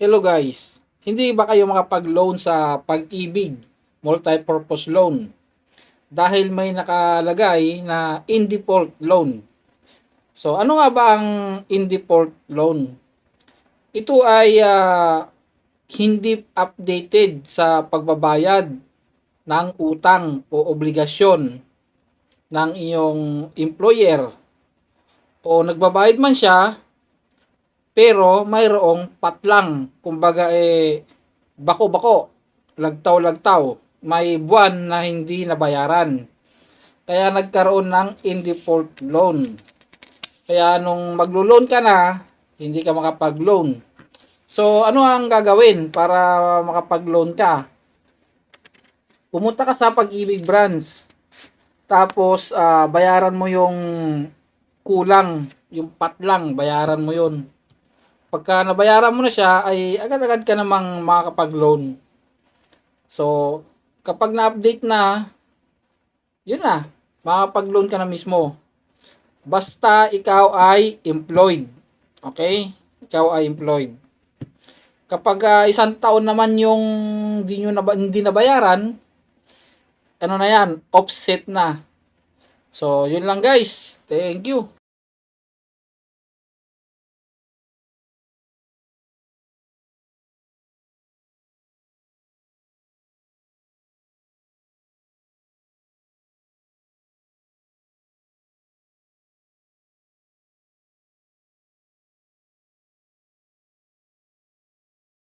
Hello guys, hindi ba kayo makapag-loan sa pag-ibig, multi-purpose loan? Dahil may nakalagay na in-default loan. So ano nga ba ang in-default loan? Ito ay ah, hindi updated sa pagbabayad ng utang o obligasyon ng iyong employer. O nagbabayad man siya, pero mayroong patlang. Kumbaga eh, bako-bako, lagtaw-lagtaw. May buwan na hindi nabayaran. Kaya nagkaroon ng in-default loan. Kaya nung maglo-loan ka na, hindi ka makapag-loan. So, ano ang gagawin para makapag-loan ka? Pumunta ka sa pag-ibig branch. Tapos, ah, bayaran mo yung kulang, yung patlang, bayaran mo yun. Pagka nabayaran mo na siya, ay agad-agad ka namang makakapag-loan. So, kapag na-update na, yun na, makakapag-loan ka na mismo. Basta ikaw ay employed. Okay? Ikaw ay employed. Kapag ah, isang taon naman yung hindi, nyo naba, hindi nabayaran, ano na yan, offset na. So, yun lang guys. Thank you.